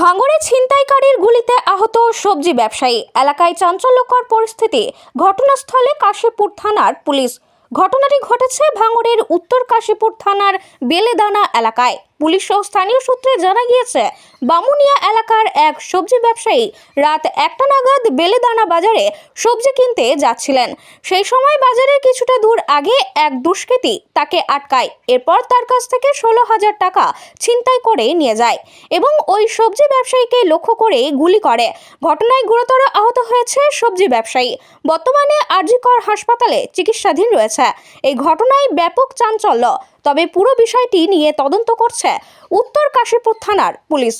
ভাঙড়ে ছিনতাইকারীর গুলিতে আহত সবজি ব্যবসায়ী। এলাকায় চাঞ্চল্যকর পরিস্থিতি, ঘটনাস্থলে কাশীপুর থানার পুলিশ। ঘটনাটি ঘটেছে ভাঙড়ের উত্তর কাশীপুর থানার বেলেদানা এলাকায়। পুলিশ ও স্থানীয় সূত্রে জানা গিয়েছে, বামুনিয়া এলাকার এক সবজি ব্যবসায়ী রাত একটা নাগাদ বেলেদানা বাজারে সবজি কিনতে যাচ্ছিলেন। সেই সময় বাজারের কিছুটা দূর আগে এক দুষ্কৃতী তাকে আটকায়। এরপর তার কাছ থেকে ষোলো হাজার টাকা ছিনতাই করে নিয়ে যায় এবং ওই সবজি ব্যবসায়ীকে লক্ষ্য করে গুলি করে। ঘটনায় গুরুতর আহত হয়েছে সবজি ব্যবসায়ী। বর্তমানে আরজিকর হাসপাতালে চিকিৎসাধীন রয়েছে। এই ঘটনায় ব্যাপক চাঞ্চল্য। তবে পুরো বিষয়টি নিয়ে তদন্ত করছে উত্তর কাশীপুর থানার পুলিশ।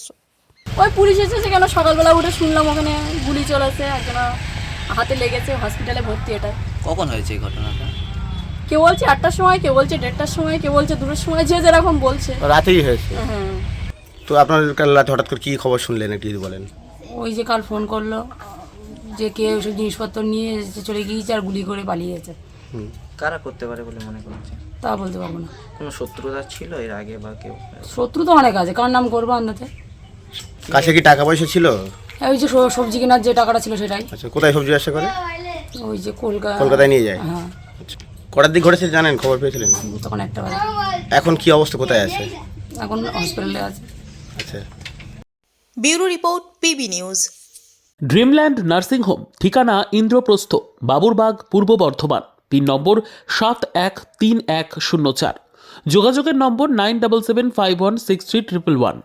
ওই পুলিশ এসেছে কেন? সকালবেলা উঠে শুনলাম ওখানে গুলি চলেছে একজন হাতে লেগেছে হসপিটালে ভর্তি এটা। কখন হয়েছে এই ঘটনাটা? কেউ বলছে আটটার সময় কেউ বলছে দেড়টার সময় কেউ বলছে দুটোর সময় যে যেরকম বলছে। রাতেই হয়েছে? হ্যাঁ। তো আপনার কাল রাতে হঠাৎ করে কী খবর শুনলেন একটু যদি বলেন? ওই যে কাল ফোন করল যে কে ওইসব জিনিসপত্র নিয়ে এসে চলে গিয়েছে আর গুলি করে পালিয়েছে কারা করতে পারে বলে মনে করছে তা বলতে পারব না। কোনো শত্রুতা ছিল এর আগে বা কেউ? শত্রু তো অনেক আছে। কার নাম করব আন্দাতে কাছে কি টাকা পয়সা ছিল? ওই যে স- সবজি কেনার যে টাকাটা ছিল সেটাই। আচ্ছা কোথায় সবজি ব্যবসা করে? ওই যে কলকাতা কলকাতায় নিয়ে যায়? হ্যাঁ। আচ্ছা কটার দিক ঘটেছে জানেন? খবর পেয়েছিলেন? তখন একটা বাজে। এখন কি অবস্থা? কোথায় আছে? এখন হসপিটালে আছে। আচ্ছা। Bureau report PB news. Dreamland nursing home ঠিকানা ইন্দ্রপ্রস্থ বাবুরবাগ পূর্ব বর্ধমান। পিন নম্বর সাত এক তিন এক শূন্য চার। যোগাযোগের number nine double seven five one six three triple one.